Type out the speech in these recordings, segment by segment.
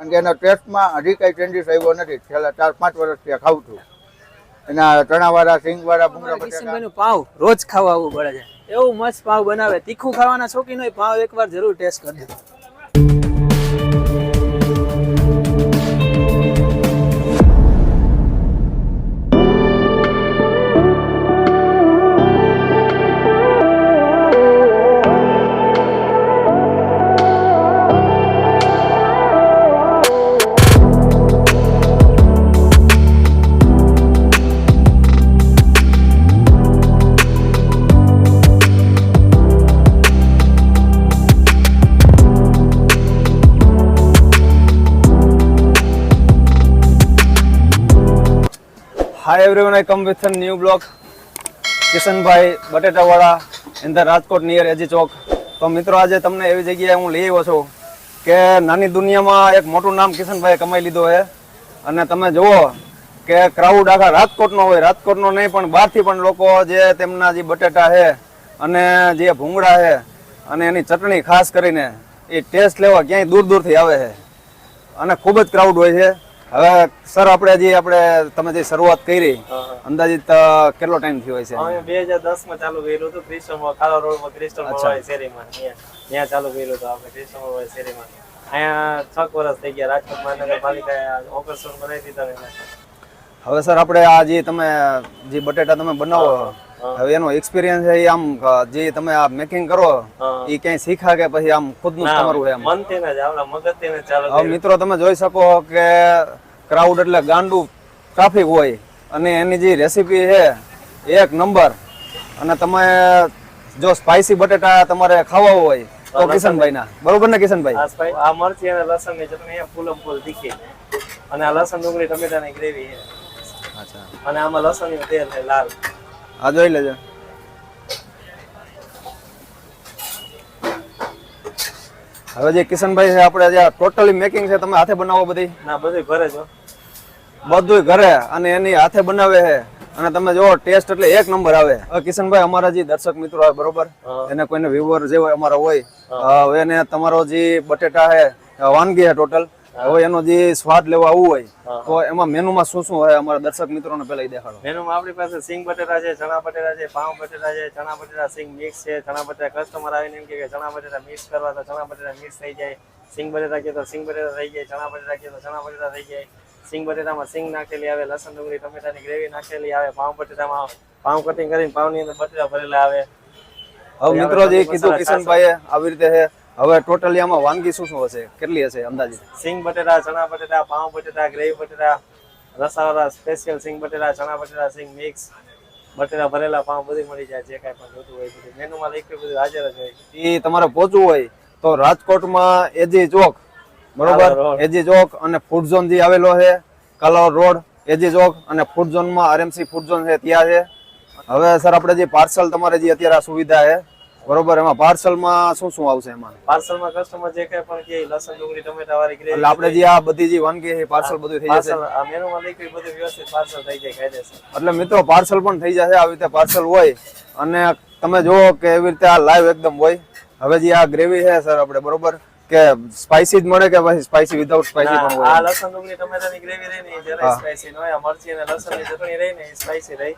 કારણ કે એના ટેસ્ટમાં હજી કંઈ ચેન્જીસ આવ્યો નથી. છેલ્લા ચાર પાંચ વર્ષથી ખાઉં છું. એના ચણાવાળા સિંગવાળા ભૂંગળા બટેકા. કિશનભાઈ નું પાવ રોજ ખાવા આવવું પડે છે. એવું મસ્ત પાવ બનાવે. તીખું ખાવાના શોખીન હોય પાવ એકવાર જરૂર ટેસ્ટ કરજો Hi everyone I come with new blog. Kishanbhai બટેટાવાળા in the Rajkot near A G તો મિત્રો, આજે તમને એવી જગ્યાએ હું લઈ આવ્યો છું કે નાની દુનિયામાં એક મોટું નામ કિશનભાઈએ કમાઈ લીધો છે અને તમે જુઓ કે ક્રાઉડ આખા રાજકોટનો હોય. રાજકોટનો નહીં, પણ બહારથી પણ લોકો જે તેમના જે બટેટા છે અને જે ભૂંગળા છે અને એની ચટણી ખાસ કરીને, એ ટેસ્ટ લેવા ક્યાંય દૂર દૂરથી આવે છે. અને ખૂબ જ ક્રાઉડ હોય છે. હવે સર આપણે જે આપણે તમે જે શરૂઆત કરી અંદાજિત કેટલો ટાઈમ થયો છે અમે બે હજાર દસમાં ચાલુ કર્યું હતું ક્રિસ્ટલ કાળા રોડમાં ક્રિસ્ટલ હોય શેરીમાં. ત્યાં ચાલુ કર્યું હતું આપણે ક્રિસ્ટલ મોબાઈલ શેરીમાં. અહીંયા છ વર્ષ થઈ ગયા રાજકોટ મહાનગરપાલિકાએ ઓપરેશન બનાવી દીધા હવે સર આપણે આ જે તમે જે બટેટા તમે બનાવો હવે એનો એક્સપિરિયન્સ એ આમ જે તમે આ મેકિંગ કરો એ ક્યાંય શીખા કે પછી આમ ખુદનું તમારું છે મન તેને જ આપણા મગજ તેને ચાલે હવે મિત્રો તમે જોઈ શકો કે ક્રાઉડ એટલે ગાંડું ટ્રાફિક હોય. અને એની જે રેસીપી છે એક નંબર અને તમે જો સ્પાઇસી બટેટા તમારે ખાવા હોય તો કિશનભાઈ ના બરોબર ને કિશનભાઈ? આ મરચી અને લસણની ચટણી ફૂલમ ફૂલ દીખી અને આ લસણ ડુંગળી ટમેટા ની ગ્રેવી છે અને આમાં લસણનું તેલ લાલ. આ જોઈ લેજો. હવે જે કિશનભાઈ છે આપણે જે ટોટલી મેકિંગ છે તમે હાથે બનાવો બધી? ના બધું ઘરે છો બધું ઘરે અને એની હાથે બનાવે છે. અને તમે જો ટેસ્ટ એટલે એક નંબર આવે. કિશનભાઈ અમારા જે દર્શક મિત્રો આવે બરોબર? એને કોઈને વ્યુઅર જે હોય અમારા હોય એને તમારો જે બટેટા છે વાનગી છે ટોટલ હવે એનો જે સ્વાદ લેવા આવવું હોય તો એમાં મેનુમાં શું શું હોય અમારા દર્શક મિત્રોને પહેલા દેખાડો. મેનુમાં આપણી પાસે સિંગ બટેટા છે ચણા બટેટા છે પાઉં બટેટા છે ચણા બટેટા સિંગ મિક્સ છે. ચણા બટેટા કસ્ટમર આવીને એમ કે ચણા બટેટા મિક્સ કરવા તો ચણા બટેટા મિક્સ થઈ જાય. સિંગ બટેટા કે તો સિંગ બટેટા થઈ જાય ચણા બટેટા કે તો ચણા બટેટા થઈ જાય. સિંગ બટેટામાં સિંગ નાખેલી આવે લસણ ડુંગળી ટમેટાની ગ્રેવી નાખેલી આવે પાઉં બટેટામાં પાઉં કટિંગ કરીને પાઉંની અંદર બટેટા ભરેલા આવે. હવે મિત્રો જે કીધું કિશનભાઈએ આવી રીતે છે. હવે ટોટલી આમાં વાનગી શું શું હશે? કેટલી હશે અંદાજે? સિંગ બટેટા ચણા બટેટા પાઉં બટેટા ગ્રેવી બટેટા રસાવાળા સ્પેશિયલ સિંગ બટેટા ચણા બટેટા સિંગ મિક્સ બટેટા ભરેલા પાઉં બધી મળી જાય જે કાંઈ પણ જોતું હોય બધું. મેનુમાં લખ્યું બધું હાજર જ હોય. એ તમારે પહોંચવું હોય તો રાજકોટમાં એજી ચોક બરોબર? એજી ચોક અને ફૂડ ઝોન જે આવેલો છે કાલાવડ રોડ એજી ચોક અને ફૂડ ઝોનમાં આરએમસી ફૂડ ઝોન છે ત્યાં છે. હવે સર આપણે જે પાર્સલ તમારે જે અત્યારે આ સુવિધા છે બરોબર એમાં પાર્સલમાં શું શું આવશે એમાં? પાર્સલમાં કસ્ટમર જે કઈ પણ કે લસણ ડુંગળી ટમેટા વાળી ગ્રેવી એટલે આપણે જે આ બધી જે વાનગી છે પાર્સલ બધું થઈ જશે? પાર્સલ આ મેનુમાં લખ્યું બધું વ્યવસ્થિત પાર્સલ થઈ જાય કાયદેસર એટલે મિત્રો પાર્સલ પણ થઈ જશે આવી રીતે પાર્સલ હોય. અને તમે જુઓ કે એવી રીતે આ લાઈવ એકદમ હોય. હવે જે આ ગ્રેવી છે સર આપણે બરોબર કે સ્પાઇસી જ મળે કે પછી સ્પાઇસી વિધાઉટ સ્પાઈસી પણ આ હોય લસણ ડુંગળી ટમેટાની ગ્રેવી રહી ને એ સ્પાઈસી ન હોય. મરચી અને લસણની ચટણી રહી ને સ્પાઈસી રહી.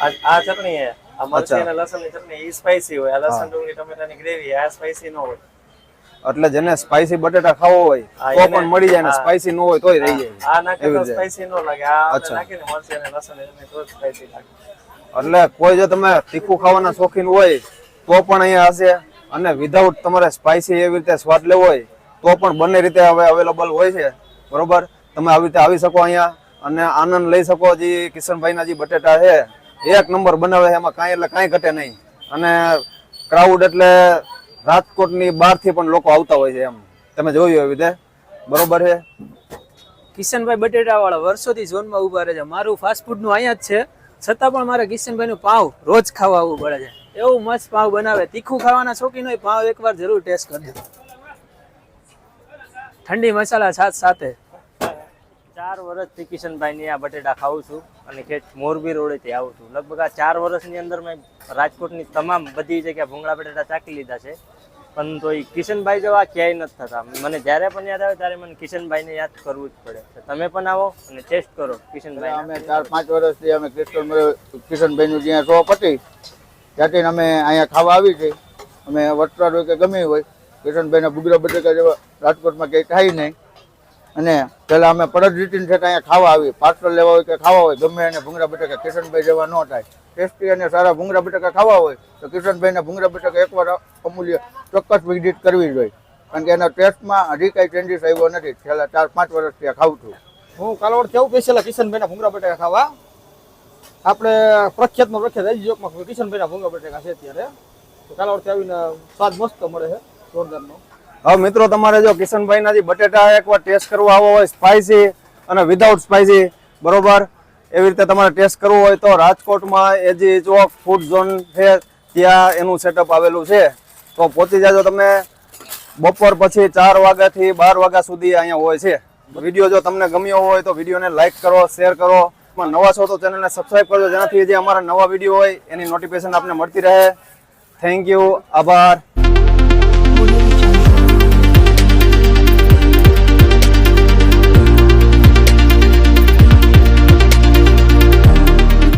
આ ચટણી આ મરચી અને લસણની ચટણી ઈ સ્પાઈસી હોય. આ લસણ ડુંગળી ટમેટાની ગ્રેવી આ સ્પાઈસી ન હોય. એટલે જેને સ્પાઈસી બટેટા ખાવો હોય તો પણ મળી જાય ને સ્પાઈસી ન હોય તોય રહી જાય. આ નાખે તો સ્પાઈસી ન લાગે. આ. નાખીને મરચી અને લસણની ચટણી તો સ્પાઈસી લાગે. એટલે કોઈ જો તમે તીખું ખાવાના શોખીન હોય તો પણ અહીંયા હશે. અને વિધાઉટ તમારે સ્પાઇસી એવી રીતે સ્વાદ લેવો હોય તો પણ બંને રીતે હવે અવેલેબલ હોય છે. બરોબર? તમે આવી રીતે આવી શકો અહીંયા. અને આનંદ લઈ શકો જે કિશનભાઈના જે બટેટા છે એક નંબર બનાવે એમાં કાંઈ એટલે કાંઈ ઘટે નહીં. અને ક્રાઉડ એટલે રાજકોટની બહારથી પણ લોકો આવતા હોય છે એમ. તમે જોયું એવી રીતે? બરોબર છે? કિશનભાઈ બટેટાવાળા વર્ષોથી ઝોનમાં ઊભા રહે છે. મારું ફાસ્ટ ફૂડ અહીંયા જ છે. છતાં પણ મારે કિશનભાઈનું પાઉં રોજ ખાવા આવવું પડે છે. એવું મસ્ત પાવ બનાવે. તીખું ખાવાના શોખીન હોય, પાવ એકવાર જરૂર ટેસ્ટ કરજો. ઠંડી મસાલા છાશ સાથે ચાર વર્ષથી કિશનભાઈની આ બટેટા ખાઉં છું અને ખેત મોરબી રોડેથી આવું છું. લગભગ આ ચાર વર્ષની અંદર મેં રાજકોટની તમામ બધી જગ્યાએ ભૂંગળા બટેટા ચાકી લીધા છે. પણ તો એ કિશનભાઈ જેવા ક્યાંય નથી થતા. મને જ્યારે પણ યાદ આવે ત્યારે મને કિશનભાઈને યાદ કરવું જ પડે. તમે પણ આવો અને ટેસ્ટ કરો કિશનભાઈ અમે ચાર પાંચ વર્ષથી અમે કિશન કિશનભાઈનું જ્યાં શો હતી ત્યાંથી અમે અહીંયા ખાવા આવી છે. અમે વટરાડ હોય કે ગમે હોય, કિશનભાઈના બુગરા બટેકા જેવા રાજકોટમાં ક્યાંય થાય નહીં. અને પહેલાં અમે પરત રીટીન છે અહીંયા ખાવા આવી. પાર્સલ લેવા હોય કે ખાવા હોય, ગમે એને ભૂંગરા બટાકા કિશનભાઈ જેવા ન થાય. ટેસ્ટી અને સારા ભૂંગરા બટાકા ખાવા હોય, તો કિશનભાઈના ભૂંગળા બટાકા એકવાર અમૂલ્ય ચોક્કસ વિઝિટ કરવી જોઈએ કારણ કે એના ટેસ્ટમાં હજી કાંઈ ચેન્જીસ આવ્યો નથી. છેલ્લા ચાર, પાંચ વર્ષથી આ ખાઉં છું. હું કાલાવડ કેવું સ્પેશિયલ કિશનભાઈના ભૂંગળા બટાકા ખાવા? આપણે પ્રખ્યાતમાં પ્રખ્યાત એજી કિશનભાઈના ભૂંગળા બટાકા છે અત્યારે. તો કાલાવડથી આવીને સ્વાદ મસ્ત મળે છે, જોરદારનો. હવે મિત્રો, તમારે જો કિશનભાઈના જે બટેટા એકવાર ટેસ્ટ કરવા આવો હોય સ્પાઇસી અને વિધાઉટ સ્પાઇસી બરોબર? એવી રીતે તમારે ટેસ્ટ કરવું હોય તો રાજકોટમાં એજી ચોક ફૂડ ઝોન છે, ત્યાં એનું સેટઅપ આવેલું છે. તો પહોંચી જાજો તમે. બપોર પછી ચાર વાગ્યાથી બાર વાગ્યા સુધી અહીંયા હોય છે. વીડિયો જો તમને ગમ્યો હોય તો વિડીયોને લાઇક કરો શેર કરો. નવા છો તો ચેનલને સબસ્ક્રાઈબ કરજો. જેનાથી જે અમારા નવા વીડિયો હોય, એની નોટિફિકેશન આપને મળતી રહે. થેન્ક યુ આભાર.